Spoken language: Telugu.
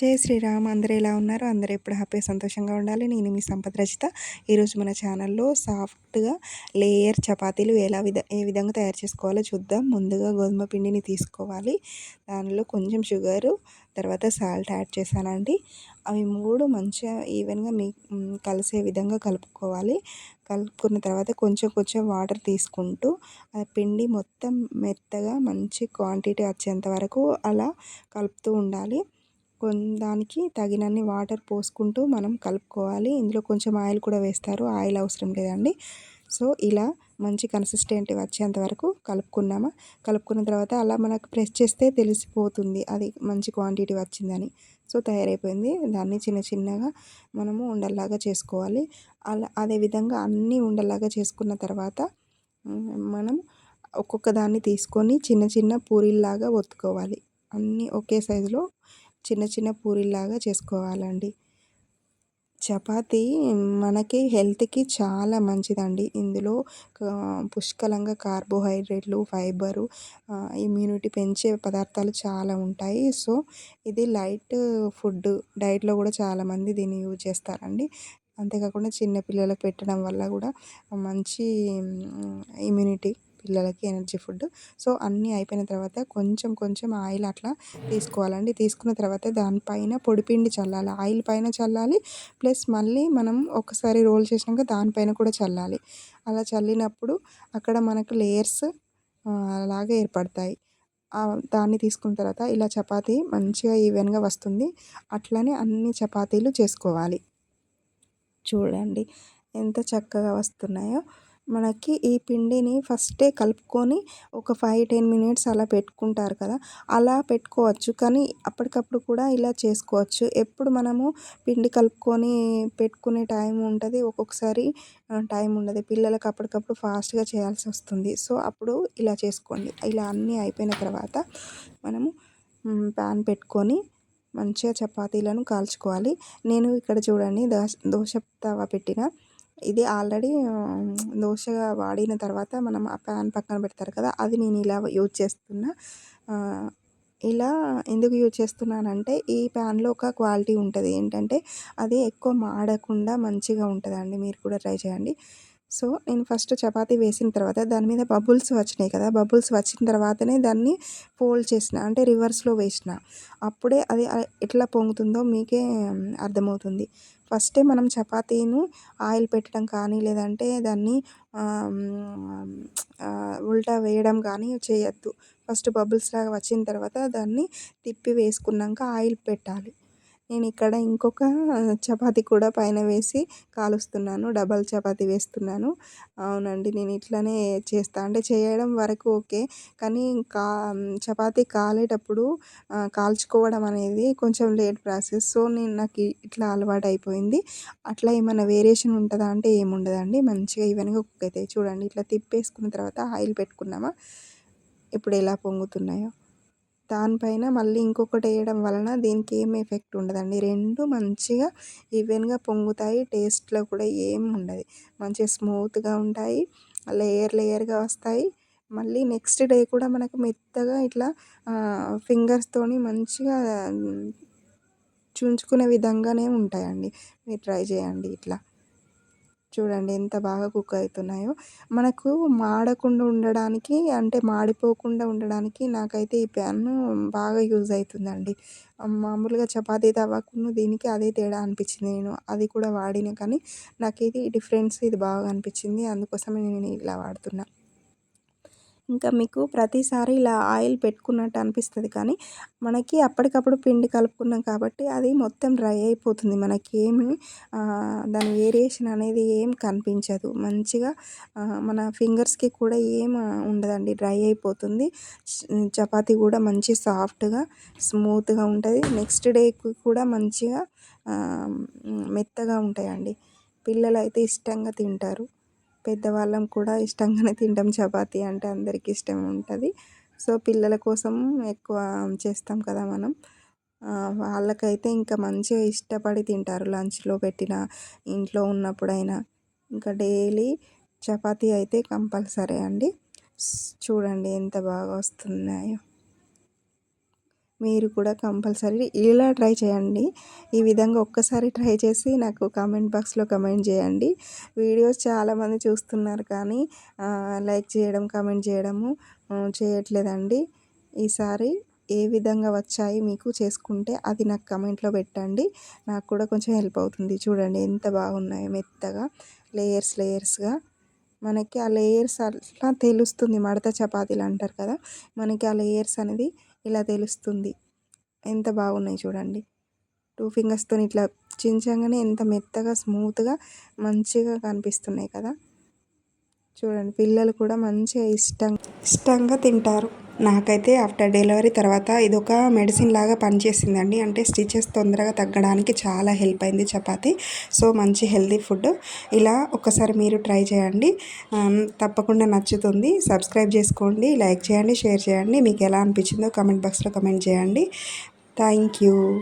జై శ్రీరామ్. అందరూ ఎలా ఉన్నారు? అందరూ ఎప్పుడు హ్యాపీ సంతోషంగా ఉండాలి. నేను మీ సంపద రచిత ఈరోజు మన ఛానల్లో సాఫ్ట్గా లేయర్ చపాతీలు ఎలా విధ ఏ విధంగా తయారు చేసుకోవాలో చూద్దాం. ముందుగా గోధుమ పిండిని తీసుకోవాలి. దానిలో కొంచెం షుగరు తర్వాత సాల్ట్ యాడ్ చేశానండి. అవి మూడు మంచిగా ఈవెన్గా మీ కలిసే విధంగా కలుపుకోవాలి. కలుపుకున్న తర్వాత కొంచెం కొంచెం వాటర్ తీసుకుంటూ ఆ పిండి మొత్తం మెత్తగా మంచి క్వాంటిటీ వచ్చేంత వరకు అలా కలుపుతూ ఉండాలి. దానికి తగినన్ని వాటర్ పోసుకుంటూ మనం కలుపుకోవాలి. ఇందులో కొంచెం ఆయిల్ కూడా వేస్తారు. ఆయిల్ అవసరం లేదండి. సో ఇలా మంచి కన్సిస్టెంట్ వచ్చేంత వరకు కలుపుకున్నామా? కలుపుకున్న తర్వాత అలా మనకు ప్రెస్ చేస్తే తెలిసిపోతుంది అది మంచి క్వాంటిటీ వచ్చిందని. సో తయారైపోయింది. దాన్ని చిన్న చిన్నగా మనము ఉండల్లాగా చేసుకోవాలి. అలా అదేవిధంగా అన్నీ ఉండల్లాగా చేసుకున్న తర్వాత మనం ఒక్కొక్క దాన్ని తీసుకొని చిన్న చిన్న పూరీల్లాగా ఒత్తుకోవాలి. అన్నీ ఒకే సైజులో చిన్న చిన్న పూరీలాగా చేసుకోవాలండి. చపాతీ మనకి హెల్త్కి చాలా మంచిదండి. ఇందులో పుష్కలంగా కార్బోహైడ్రేట్లు ఫైబరు ఇమ్యూనిటీ పెంచే పదార్థాలు చాలా ఉంటాయి. సో ఇది లైట్ ఫుడ్ డైట్లో కూడా చాలామంది దీన్ని యూజ్ చేస్తారండి. అంతేకాకుండా చిన్నపిల్లలకు పెట్టడం వల్ల కూడా మంచి ఇమ్యూనిటీ పిల్లలకి ఎనర్జీ ఫుడ్ సో అన్నీ అయిపోయిన తర్వాత కొంచెం కొంచెం ఆయిల్ అట్లా తీసుకోవాలండి. తీసుకున్న తర్వాత దానిపైన పొడిపిండి చల్లాలి. ఆయిల్ పైన చల్లాలి. ప్లస్ మళ్ళీ మనం ఒకసారి రోల్ చేసినాక దానిపైన కూడా చల్లాలి. అలా చల్లినప్పుడు అక్కడ మనకు లేయర్స్ అలాగే ఏర్పడతాయి. దాన్ని తీసుకున్న తర్వాత ఇలా చపాతీ మంచిగా ఈవెన్గా వస్తుంది. అట్లనే అన్ని చపాతీలు చేసుకోవాలి. చూడండి ఎంత చక్కగా వస్తున్నాయో. మనకి ఈ పిండిని ఫస్టే కలుపుకొని ఒక ఫైవ్ టెన్ మినిట్స్ అలా పెట్టుకుంటారు కదా అలా పెట్టుకోవచ్చు. కానీ అప్పటికప్పుడు కూడా ఇలా చేసుకోవచ్చు. ఎప్పుడు మనము పిండి కలుపుకొని పెట్టుకునే టైం ఉంటుంది ఒక్కొక్కసారి టైం ఉండదు. పిల్లలకు అప్పటికప్పుడు ఫాస్ట్గా చేయాల్సి వస్తుంది. సో అప్పుడు ఇలా చేసుకోండి. ఇలా అన్నీ అయిపోయిన తర్వాత మనము ప్యాన్ పెట్టుకొని మంచిగా చపాతీలను కాల్చుకోవాలి. నేను ఇక్కడ చూడండి దోశ దోశ తవ పెట్టిన ఇది ఆల్రెడీ దోశగా వాడిన తర్వాత మనం ఆ ప్యాన్ పక్కన పెడతారు కదా అది నేను ఇలా యూజ్ చేస్తున్నా. ఇలా ఎందుకు యూజ్ చేస్తున్నానంటే ఈ ప్యాన్లో ఒక క్వాలిటీ ఉంటుంది. ఏంటంటే అది ఎక్కువ మాడకుండా మంచిగా ఉంటుందండి. మీరు కూడా ట్రై చేయండి. సో నేను ఫస్ట్ చపాతీ వేసిన తర్వాత దాని మీద బబుల్స్ వచ్చినాయి కదా బబుల్స్ వచ్చిన తర్వాతనే దాన్ని ఫోల్డ్ చేసిన అంటే రివర్స్లో వేసిన. అప్పుడే అది ఎట్లా పొంగుతుందో మీకే అర్థమవుతుంది. ఫస్టే మనం చపాతీను ఆయిల్ పెట్టడం కానీ లేదంటే దాన్ని ఉల్టా వేయడం కానీ చేయొద్దు. ఫస్ట్ బబుల్స్ లాగా వచ్చిన తర్వాత దాన్ని తిప్పి వేసుకున్నాక ఆయిల్ పెట్టాలి. నేను ఇక్కడ ఇంకొక చపాతీ కూడా పైన వేసి కాలుస్తున్నాను. డబల్ చపాతీ వేస్తున్నాను. అవునండి నేను ఇట్లానే చేస్తా. అంటే చేయడం వరకు ఓకే. కానీ కా చపాతీ కాలేటప్పుడు కాల్చుకోవడం అనేది కొంచెం లేట్ ప్రాసెస్. సో నేను నాకు ఇట్లా అలవాటు అయిపోయింది అట్లా ఏమైనా వేరియేషన్ ఉంటుందా అంటే ఏముండదండి. మంచిగా ఈవెన్గా కుక్ అవుతాయి చూడండి. ఇట్లా తిప్పేసుకున్న తర్వాత ఆయిల్ పెట్టుకున్నామా? ఇప్పుడు ఎలా పొంగుతున్నాయో. దానిపైన మళ్ళీ ఇంకొకటి వేయడం వలన దీనికి ఏం ఎఫెక్ట్ ఉండదండి. రెండు మంచిగా ఈవెన్గా పొంగుతాయి టేస్ట్లో కూడా ఏం ఉండదు. మంచిగా స్మూత్గా ఉంటాయి లేయర్ లేయర్గా వస్తాయి. మళ్ళీ నెక్స్ట్ డే కూడా మనకు మెత్తగా ఇట్లా ఫింగర్స్తోని మంచిగా చుంచుకునే విధంగానే ఉంటాయండి. మీరు ట్రై చేయండి ఇట్లా. చూడండి ఎంత బాగా కుక్ అవుతున్నాయో. మనకు మాడకుండా ఉండడానికి అంటే మాడిపోకుండా ఉండడానికి నాకైతే ఈ ప్యాన్ బాగా యూజ్ అవుతుందండి. మామూలుగా చపాతీ తవ్వకును దీనికి అదే తేడా అనిపించింది నేను. అది కూడా వాడిన కానీ నాకు ఇది డిఫరెన్స్ ఇది బాగా అనిపించింది. అందుకోసమే నేను ఇలా వాడుతున్నాను ఇంకా మీకు ప్రతిసారి ఇలా ఆయిల్ పెట్టుకున్నట్టు అనిపిస్తుంది కానీ మనకి అప్పటికప్పుడు పిండి కలుపుకున్నాం కాబట్టి అది మొత్తం డ్రై అయిపోతుంది. మనకి ఏమి దాని వేరియేషన్ అనేది ఏం కనిపించదు. మంచిగా మన ఫింగర్స్కి కూడా ఏం ఉండదండి. డ్రై అయిపోతుంది. చపాతీ కూడా మంచి సాఫ్ట్గా స్మూత్గా ఉంటుంది. నెక్స్ట్ డేకి కూడా మంచిగా మెత్తగా ఉంటాయండి. పిల్లలు అయితే ఇష్టంగా తింటారు. పెద్దవాళ్ళం కూడా ఇష్టంగానే తింటాం. చపాతీ అంటే అందరికీ ఇష్టం ఉంటుంది. సో పిల్లల కోసం ఎక్కువ చేస్తాం కదా మనం. వాళ్ళకైతే ఇంకా మంచిగా ఇష్టపడి తింటారు. లంచ్లో పెట్టిన ఇంట్లో ఉన్నప్పుడైనా. ఇంకా డైలీ చపాతీ అయితే కంపల్సరీ అండి. చూడండి ఎంత బాగా వస్తున్నాయో. మీరు కూడా కంపల్సరీ ఇలా ట్రై చేయండి. ఈ విధంగా ఒక్కసారి ట్రై చేసి నాకు కామెంట్ బాక్స్లో కమెంట్ చేయండి. వీడియోస్ చాలామంది చూస్తున్నారు కానీ లైక్ చేయడం కామెంట్ చేయడము చేయట్లేదండి. ఈసారి ఏ విధంగా వచ్చాయి మీకు చేసుకుంటే అది నాకు కమెంట్లో పెట్టండి. నాకు కూడా కొంచెం హెల్ప్ అవుతుంది. చూడండి ఎంత బాగున్నాయో మెత్తగా లేయర్స్ లేయర్స్గా. మనకి ఆ లేయర్స్ అట్లా తెలుస్తుంది. మడత చపాతీలు అంటారు కదా మనకి ఆ లేయర్స్ అనేది ఇలా తెలుస్తుంది. ఎంత బాగున్నాయి చూడండి. టూ ఫింగర్స్తో ఇట్లా చించగానే ఎంత మెత్తగా స్మూత్గా మంచిగా కనిపిస్తున్నాయి కదా. చూడండి పిల్లలు కూడా మంచిగా ఇష్టం ఇష్టంగా తింటారు. నాకైతే ఆఫ్టర్ డెలివరీ తర్వాత ఇది ఒక మెడిసిన్ లాగా పనిచేసిందండి. అంటే స్టిచెస్ తొందరగా తగ్గడానికి చాలా హెల్ప్ అయింది చపాతి. సో మంచి హెల్తీ ఫుడ్. ఇలా ఒకసారి మీరు ట్రై చేయండి. తప్పకుండా నచ్చుతుంది. సబ్స్క్రైబ్ చేసుకోండి. లైక్ చేయండి షేర్ చేయండి. మీకు ఎలా అనిపించిందో కమెంట్ బాక్స్లో కమెంట్ చేయండి. Thank you.